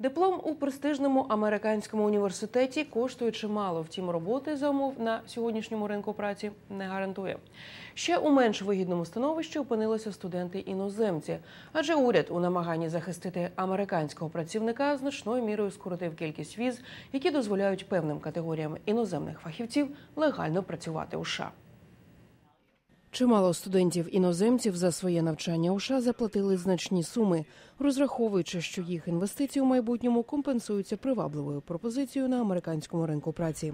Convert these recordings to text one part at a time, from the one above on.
Диплом у престижному американському університеті коштує чимало, втім роботи за умов на сьогоднішньому ринку праці не гарантує. Ще у менш вигідному становищі опинилися студенти-іноземці, адже уряд у намаганні захистити американського працівника значною мірою скоротив кількість віз, які дозволяють певним категоріям іноземних фахівців легально працювати у США. Чимало студентів-іноземців за своє навчання у США заплатили значні суми, розраховуючи, що їх інвестиції у майбутньому компенсуються привабливою пропозицією на американському ринку праці.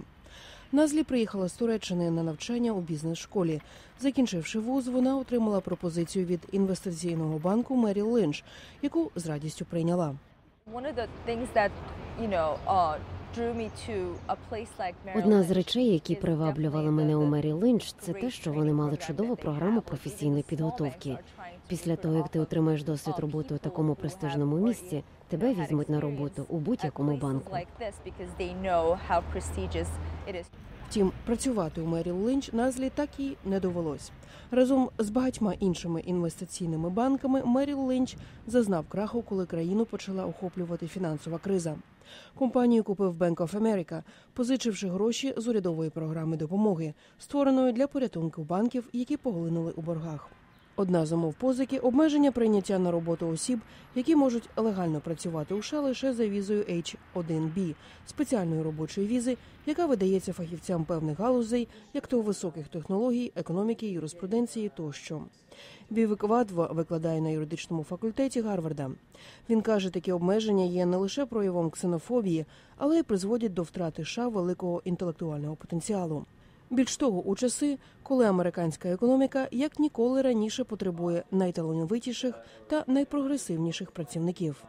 Назлі приїхала з Туреччини на навчання у бізнес-школі. Закінчивши вуз, вона отримала пропозицію від інвестиційного банку Меріл Линч, яку з радістю прийняла. Uh, Одна з речей, які приваблювали мене у Мері Линч, це те, що вони мали чудову програму професійної підготовки. Після того, як ти отримаєш досвід uh, роботи у такому престижному місці, тебе візьмуть на роботу у будь-якому банку. Втім, працювати у Меріл Линч Назлі так і не довелось. Разом з багатьма іншими інвестиційними банками Меріл Линч зазнав краху, коли країну почала охоплювати фінансова криза. Компанію купив Bank of America, позичивши гроші з урядової програми допомоги, створеної для порятунку банків, які поглинули у боргах. Одна з умов позики обмеження прийняття на роботу осіб, які можуть легально працювати у США лише за візою H1B, спеціальної робочої візи, яка видається фахівцям певних галузей, як то високих технологій, економіки, юриспруденції тощо. Бівик Вадво викладає на юридичному факультеті Гарварда. Він каже, такі обмеження є не лише проявом ксенофобії, але й призводять до втрати США великого інтелектуального потенціалу. Більш того, у часи, коли американська економіка як ніколи раніше потребує найталановитіших та найпрогресивніших працівників.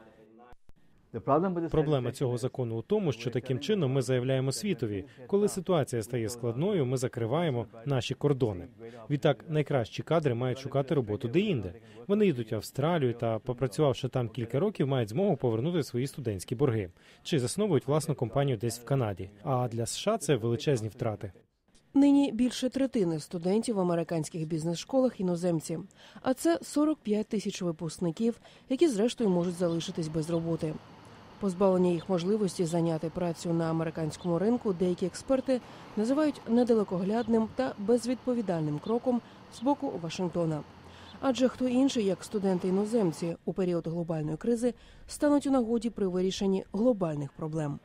Проблема цього закону у тому, що таким чином ми заявляємо світові, коли ситуація стає складною, ми закриваємо наші кордони. Відтак найкращі кадри мають шукати роботу де-інде. Вони йдуть в Австралію та, попрацювавши там кілька років, мають змогу повернути свої студентські борги чи засновують власну компанію десь в Канаді. А для США це величезні втрати. Нині більше третини студентів в американських бізнес-школах іноземці, а це 45 тисяч випускників, які зрештою можуть залишитись без роботи. Позбавлення їх можливості зайняти працю на американському ринку деякі експерти називають недалекоглядним та безвідповідальним кроком з боку Вашингтона. Адже хто інший, як студенти-іноземці, у період глобальної кризи стануть у нагоді при вирішенні глобальних проблем.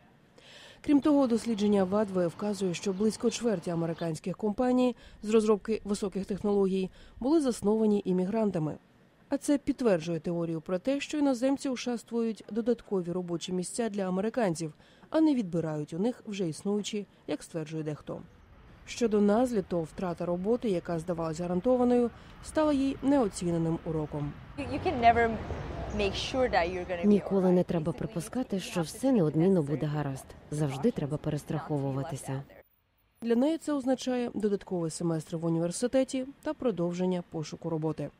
Крім того, дослідження Вадве вказує, що близько чверті американських компаній з розробки високих технологій були засновані іммігрантами. А це підтверджує теорію про те, що іноземці у США створюють додаткові робочі місця для американців, а не відбирають у них вже існуючі, як стверджує дехто. Щодо назлі, то втрата роботи, яка здавалась гарантованою, стала їй неоціненим уроком. Ніколи не треба припускати, що все неодмінно буде гаразд. Завжди треба перестраховуватися. Для неї це означає додатковий семестр в університеті та продовження пошуку роботи.